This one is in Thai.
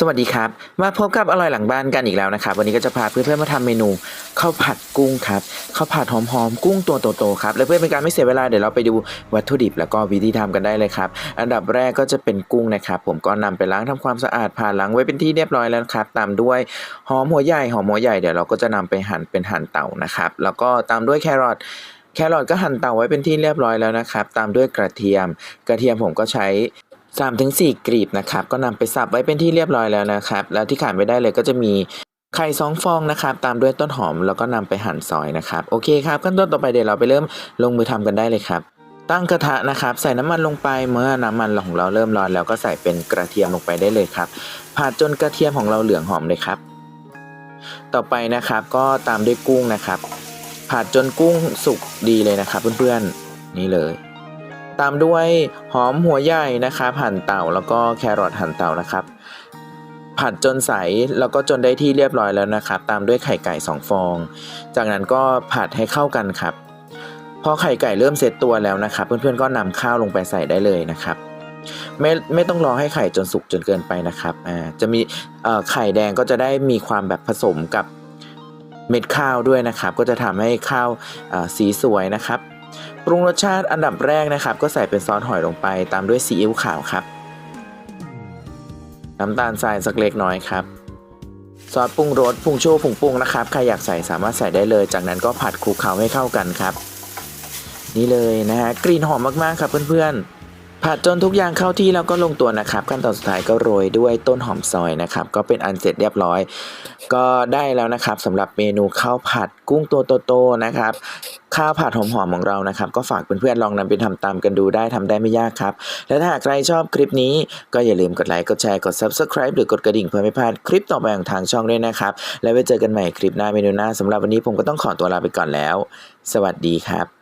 สวัสดีครับ มาพบกับอร่อยหลังบ้านกันอีกแล้วนะครับวันนี้ก็จะพาเพื่อนๆมาทำเมนูข้าวผัดกุ้งครับข้าวผัดหอมๆกุ้งตัวโตๆครับและเพื่อเป็นการไม่เสียเวลาเดี๋ยวเราไปดูวัตถุดิบแล้วก็วิธีทำกันได้เลยครับ อันดับแรกก็จะเป็นกุ้งนะครับ ผมก็นำไปล้างทำความสะอาดผ่าล้างไว้เป็นที่เรียบร้อยแล้วครับตามด้วยหอมหัวใหญ่หอมหัวใหญ่เดี๋ยวเราก็จะนำไปหั่นเป็นหั่นเต่านะครับ แล้วก็ตามด้วยแครอทแครอทก็หั่นเตาไว้เป็นที่เรียบร้อยแล้วนะครับ ตามด้วยกระเทียม กระเทียมผมก็ใช้ 3-4ถึงกลีบนะครับ ก็นำไปสับไว้เป็นที่เรียบร้อยแล้วนะครับ แล้วที่ขาดไม่ได้เลยก็จะมีไข่สองฟองนะครับ ตามด้วยต้นหอมแล้วก็นำไปหั่นซอยนะครับ โอเคครับขั้นตอนต่อไปเดี๋ยวเราไปเริ่มลงมือทำกันได้เลยครับ ตั้งกระทะนะครับ ใส่น้ำมันลงไปเมื่อน้ำมันของเราเริ่มร้อนแล้วก็ใส่เป็นกระเทียมลงไปได้เลยครับผัดจนกระเทียมของเราเหลืองหอมเลยครับ ต่อไปนะครับก็ตามด้วยกุ้งนะครับผัดจนกุ้งสุกดีเลยนะครับ เพื่อนๆนี่เลย ตามด้วยหอมหัวใหญ่นะครับหั่นเต่าแล้วก็แครอทหั่นเต่านะครับ ผัดจนใสแล้วก็จนได้ที่เรียบร้อยแล้วนะครับ ตามด้วยไข่ไก่สองฟอง จากนั้นก็ผัดให้เข้ากันครับพอไข่ไก่เริ่มเซตตัวแล้วนะครับเพื่อนๆก็นำข้าวลงไปใส่ได้เลยนะครับไม่ไม่ต้องรอให้ไข่จนสุกจนเกินไปนะครับอ่าจะมีไข่แดงก็จะได้มีความแบบผสมกับเม็ดข้าวด้วยนะครับ ก็จะทำให้ข้าวสีสวยนะครับ ปรุงรสชาติอันดับแรกนะครับ ก็ใส่เป็นซอสหอยลงไป ตามด้วยซีอิ๊วขาวครับ น้ำตาลทรายสักเล็กน้อยครับซอสปรุงรสผงชูผงปรุงนะครับใครอยากใส่สามารถใส่ได้เลย จากนั้นก็ผัดคลุกเคล้าให้เข้ากันครับ นี่เลยนะฮะกลิ่นหอมมากๆครับเพื่อนๆ ผัดจนทุกอย่างเข้าที่แล้วก็ลงตัวนะครับ ขั้นตอนสุดท้ายก็โรยด้วยต้นหอมซอยนะครับ ก็เป็นอันเสร็จเรียบร้อย ก็ได้แล้วนะครับสำหรับเมนูข้าวผัดกุ้งตัวโตๆนะครับข้าวผัดหอมๆของเรานะครับ ก็ฝากเพื่อนๆลองนำไปทำตามกันดูได้ทำได้ไม่ยากครับ และถ้าหากใครชอบคลิปนี้ก็อย่าลืมกดไลค์กดแชร์กด subscribe หรือกดกระดิ่งเพื่อไม่พลาดคลิปต่อไปของทางช่องด้วยนะครับ แล้วไว้เจอกันใหม่คลิปหน้าเมนูหน้าสำหรับวันนี้ผมก็ต้องขอตัวลาไปก่อนแล้ว สวัสดีครับ